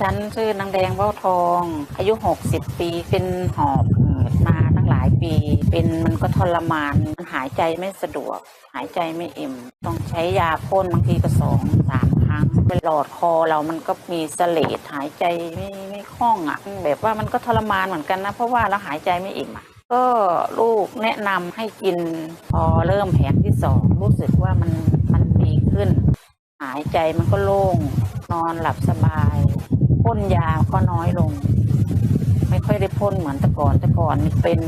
ฉันชื่อนางแดงเบ้าทอง อายุ 60 ปี เป็นหอบมาตั้งหลายปี เป็นมันก็ทรมานหายใจไม่สะดวก หายใจไม่อิ่ม ต้องใช้ยาพ่นบางทีก็สองสามครั้งเป็นหลอดคอเรามันก็มีเสลดหายใจไม่ไม่คล่องอะ่ะ แบบว่ามันก็ทรมานเหมือนกันนะ เพราะว่าเราหายใจไม่อิ่มอะก็ลูกแนะนำให้กินพอเริ่มแผงที่สองรู้สึกว่ามันมันดีขึ้น หายใจมันก็โล่งนอนหลับสบาย พ่นยาก็น้อยลง ไม่ค่อยได้พ่นเหมือนแต่ก่อนแต่ก่อนเป็น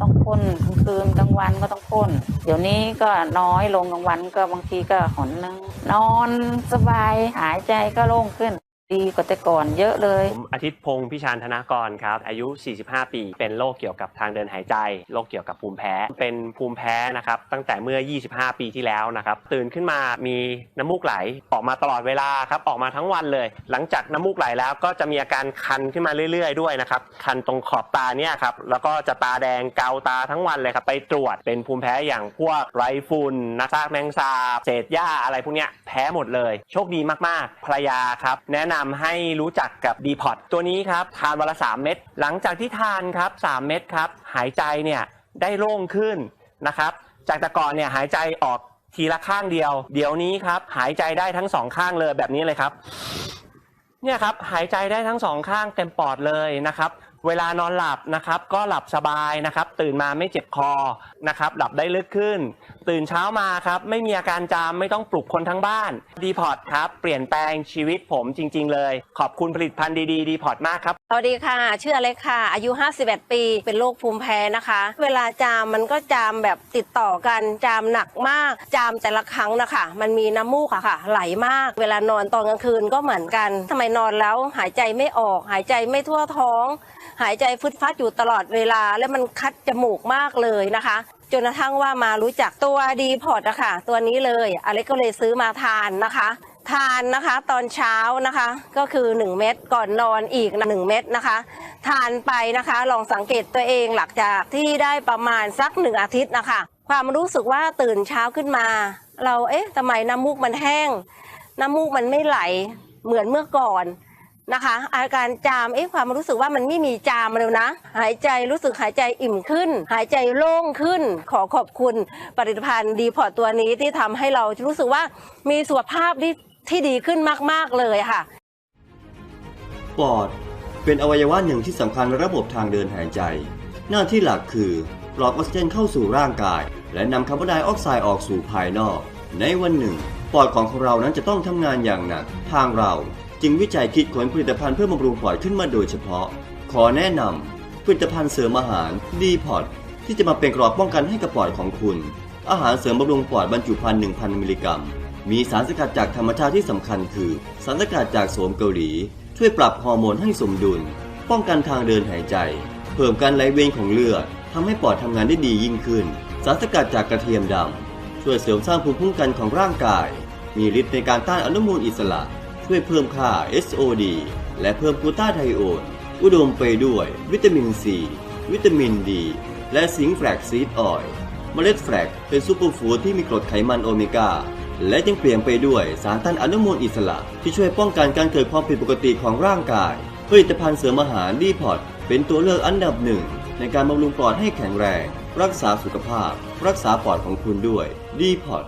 ต้องพ่นกลางคืนกลางวันก็ต้องพ่น เดี๋ยวนี้ก็น้อยลงกลางวันก็บางทีก็หนนึงนอนสบายหายใจก็โล่งขึ้น ดีกว่าแต่ก่อนเยอะเลย ผมอาทิตย์พงศ์พิชานธนากรครับ อายุ 45 ปี เป็นโรคเกี่ยวกับทางเดินหายใจ โรคเกี่ยวกับภูมิแพ้ เป็นภูมิแพ้นะครับ ตั้งแต่เมื่อ 25 ปีที่แล้วนะครับ ตื่นขึ้นมามีน้ำมูกไหล ออกมาตลอดเวลาครับ ออกมาทั้งวันเลย หลังจากน้ำมูกไหลแล้วก็จะมีอาการคันขึ้นมาเรื่อย ๆ ด้วยนะครับ คันตรงขอบตาเนี่ยครับ แล้วก็จะตาแดงเกาตาทั้งวันเลยครับ ไปตรวจ เป็นภูมิแพ้อย่างพวกไรฝุ่นนักซากแมงสาบ เศษหญ้าอะไรพวกเนี้ย แพ้หมดเลย โชคดีมากๆ ภรรยาครับ แนะนำให้รู้จักกับดีพอตตัวนี้ครับทานวันละ3เม็ดหลังจากที่ทานครับ3เม็ดครับหายใจเนี่ยได้โล่งขึ้นนะครับ จากแต่ก่อนเนี่ยหายใจออกทีละข้างเดียว เดี๋ยวนี้ครับหายใจได้ทั้งสองข้างเลยแบบนี้เลยครับเนี่ยครับหายใจได้ทั้งสองข้างเต็มปอดเลยนะครับ เวลานอนหลับนะครับ ก็หลับสบายนะครับ ตื่นมาไม่เจ็บคอนะครับ หลับได้ลึกขึ้น ตื่นเช้ามาครับ ไม่มีอาการจามไม่ต้องปลุกคนทั้งบ้านดีพอร์ตครับ เปลี่ยนแปลงชีวิตผมจริง ๆ เลย ขอบคุณผลิตภัณฑ์ดีๆดีพอร์ตมากครับสวัสดีค่ะชื่ออเล็กค่ะ อายุ 51 ปี เป็นโรคภูมิแพ้นะคะ เวลาจามมันก็จามแบบติดต่อกัน จามหนักมาก จามแต่ละครั้งนะคะ มันมีน้ำมูกอะค่ะ ไหลมาก เวลานอนตอนกลางคืนก็เหมือนกันทำไมนอนแล้วหายใจไม่ออก หายใจไม่ทั่วท้อง หายใจฟึดฟัดอยู่ตลอดเวลา แล้วมันคัดจมูกมากเลยนะคะจนกระทั่งว่ามารู้จักตัวดีพอร์ตอะค่ะ ตัวนี้เลยอเล็กก็เลยซื้อมาทานนะคะ ทานนะคะตอนเช้านะคะก็คือ 1 เม็ดก่อนนอนอีก 1 เม็ดนะคะ ทานไปนะคะลองสังเกตตัวเองหลังจากที่ได้ประมาณสักหนึ่งอาทิตย์นะคะ ความรู้สึกว่าตื่นเช้าขึ้นมา เราเอ๊ะทำไมน้ำมูกมันแห้ง น้ำมูกมันไม่ไหลเหมือนเมื่อก่อนนะคะ อาการจามเอ๊ะความรู้สึกว่ามันไม่มีจามเลยนะ หายใจรู้สึกหายใจอิ่มขึ้น หายใจโล่งขึ้น ขอขอบคุณผลิตภัณฑ์ดีพอตตัวนี้ที่ทำให้เรารู้สึกว่ามีสุขภาพที่ ที่ดีขึ้นมากๆเลยค่ะ ปอดเป็นอวัยวะหนึ่งที่สำคัญในระบบทางเดินหายใจ หน้าที่หลักคือปลอดออกซิเจนเข้าสู่ร่างกาย และนำคาร์บอนไดออกไซด์ออกสู่ภายนอก ในวันหนึ่ง ปอดของเรานั้นจะต้องทำงานอย่างหนัก ทางเราจึงวิจัยคิดค้นผลิตภัณฑ์เพื่อบำรุงปอดขึ้นมาโดยเฉพาะ ขอแนะนำผลิตภัณฑ์เสริมอาหารดีพอดที่จะมาเป็นกรอบป้องกันให้กับปอดของคุณ อาหารเสริมบำรุงปอดบรรจุภัณฑ์1,000 มิลลิกรัม มีสารสกัดจากธรรมชาติที่สำคัญคือ สารสกัดจากโสมเกาหลี ช่วยปรับฮอร์โมนให้สมดุล ป้องกันทางเดินหายใจ เพิ่มการไหลเวียนของเลือดทำให้ปอดทำงานได้ดียิ่งขึ้น สารสกัดจากกระเทียมดำช่วยเสริมสร้างภูมิคุ้มกันของร่างกาย มีฤทธิ์ในการต้านอนุมูลอิสระ ช่วยเพิ่มค่า SOD และเพิ่มกูต้าไทโอนอุดมไปด้วย วิตามินซี วิตามินดี และซิงค์แฟลกซีดออยล์เมล็ดแฟลกเป็นซูเปอร์ฟู้ดที่มีกรดไขมันโอเมก้า และยังเปลี่ยนไปด้วยสารต้านอนุมูลอิสระ ที่ช่วยป้องกันการเกิดความผิดปกติของร่างกาย ผลิตภัณฑ์เสริมอาหารดีพอตเป็นตัวเลือกอันดับหนึ่งในการบำรุงปอดให้แข็งแรง รักษาสุขภาพ รักษาปอดของคุณด้วยดีพอต